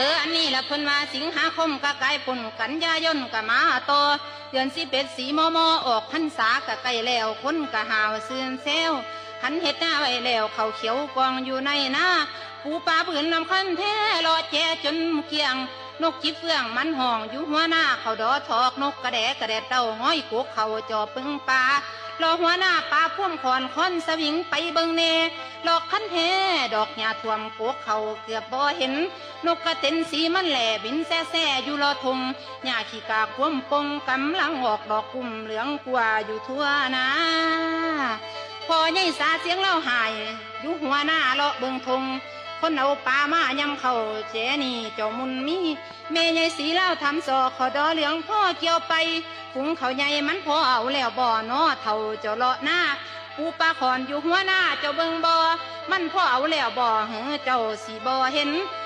เอออันนี้ละเพิ่นว่าสิงหาคมกะไกลปุ่นกันยายนกะมาต่อเดือนสิเป็ดสีมอมอออกพรรษากะไกลแล้วคนกะหาวเสื่อนเซลหันเฮ็ดหน้าไว้แล้วเขาเขียวกองอยู่ในหน้าปูปลาปืนลำคันแท้รอแจจนเกียง นกจิบเฟื่องมันห้องอยู่หัวหน้าเขาดอทอกนกกระแดกระแดดเต้าง้อยกุกเขาจอปึงปลารอหัวหน้าปลาพ่วงคอนคอนสวิงไปเบิงเน ลอกคันแท้ดอกหญ้าท่วมกุกเขาเกือบบ่เห็น นกกระเต็นสีมันแหล่บินแซ่แซ่อยู่รอทงหญ้าขี้กาคว่ำปงกำลังออกดอกกุ่มเหลืองกว่าอยู่ทั่วนาพอใหญ่สาเสียงเล่าหาย อยู่หัวหน้าเลาะเบิงทงคนเอาปลามายำเขาเจนี่เจ้ามุนมีเมยใหญ่สีเล่าทำสอขอดอเหลืองพ่อเกี่ยวไปหุงเขาใหญ่มันพอเอาแล้วบ่อนอเท่าเจ้าเลาะหน้า ปูปลาขอนอยู่หัวหน้าเจ้าเบิงบ่มันพ่อเอาแล้วบ่เหือเจ้าสีบ่เห็น